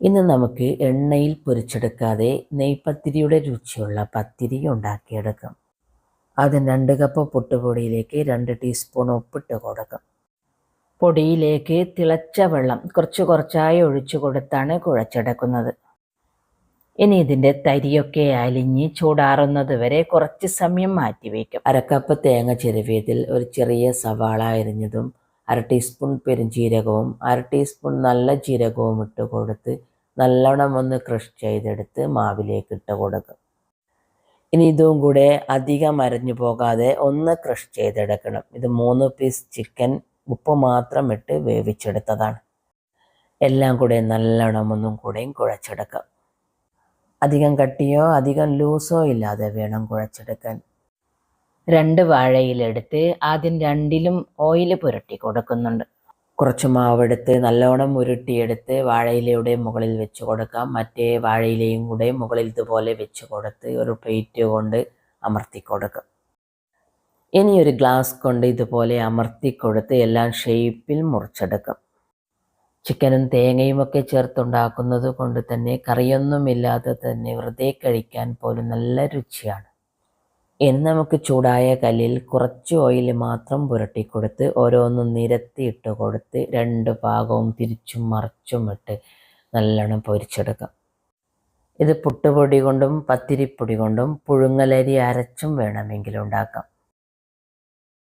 ഇന്ന് നമുക്ക് എണ്ണയിൽ പൊരിച്ചെടുക്കാതെ നെയ്പത്തിരിയുടെ രുചിയുള്ള പത്തിരി ഉണ്ടാക്കിയെടുക്കാം. ആദ്യം രണ്ട് കപ്പ് പുട്ടുപൊടിയിലേക്ക് രണ്ട് ടീസ്പൂൺ ഉപ്പിട്ട് കൊടുക്കും. പൊടിയിലേക്ക് തിളച്ച വെള്ളം കുറച്ച് കുറച്ചായി ഒഴിച്ചു കൊടുത്താണ് കുഴച്ചെടുക്കുന്നത്. ഇനി ഇതിന്റെ തരിയൊക്കെ അലിഞ്ഞ് ചൂടാറുന്നത് വരെ കുറച്ച് സമയം മാറ്റി വയ്ക്കും അരക്കപ്പ് തേങ്ങ ചെരുവിയതിൽ ഒരു ചെറിയ സവാള അരിഞ്ഞതും അര ടീസ്പൂൺ പെരുംജീരകവും അര ടീസ്പൂൺ നല്ല ജീരകവും ഇട്ട് കൊടുത്ത് നല്ലോണം ഒന്ന് ക്രഷ് ചെയ്തെടുത്ത് മാവിലേക്ക് ഇട്ട് കൊടുക്കും ഇനി ഇതും കൂടെ അധികം അരഞ്ഞു പോകാതെ ഒന്ന് ക്രഷ് ചെയ്തെടുക്കണം. ഇത് മൂന്ന് പീസ് ചിക്കൻ ഉപ്പ് മാത്രം ഇട്ട് വേവിച്ചെടുത്തതാണ്. എല്ലാം കൂടെ നല്ലോണം ഒന്നും കൂടെയും കുഴച്ചെടുക്കാം. അധികം കട്ടിയോ അധികം ലൂസോ ഇല്ലാതെ വേണം കുഴച്ചെടുക്കാൻ. രണ്ട് വാഴയിലെടുത്ത് ആദ്യം രണ്ടിലും ഓയിൽ പുരട്ടി കൊടുക്കുന്നുണ്ട്. കുറച്ച് മാവെടുത്ത് നല്ലോണം ഉരുട്ടിയെടുത്ത് വാഴയിലയുടെ മുകളിൽ വെച്ച് കൊടുക്കാം. മറ്റേ വാഴയിലയും കൂടെ മുകളിൽ ഇതുപോലെ വെച്ച് കൊടുത്ത് ഒരു പ്ലേറ്റ് കൊണ്ട് അമർത്തി കൊടുക്കും. ഇനി ഒരു ഗ്ലാസ് കൊണ്ട് ഇതുപോലെ അമർത്തി കൊടുത്ത് എല്ലാം ഷേപ്പിൽ മുറിച്ചെടുക്കാം. ചിക്കനും തേങ്ങയും ഒക്കെ ചേർത്തുണ്ടാക്കുന്നത് കൊണ്ട് തന്നെ കറിയൊന്നുമില്ലാതെ തന്നെ വെറുതെ കഴിക്കാൻ പോലും നല്ല രുചിയാണ്. ഇനി നമുക്ക് ചൂടായ കല്ലിൽ കുറച്ച് ഓയിൽ മാത്രം പുരട്ടി കൊടുത്ത് ഓരോന്നും നിരത്തിയിട്ട് കൊടുത്ത് രണ്ട് ഭാഗവും തിരിച്ചും മറിച്ചും ഇട്ട് നല്ലോണം പൊരിച്ചെടുക്കാം. ഇത് പുട്ടുപൊടി കൊണ്ടും പത്തിരിപ്പൊടി കൊണ്ടും പുഴുങ്ങലരി അരച്ചും വേണമെങ്കിൽ ഉണ്ടാക്കാം.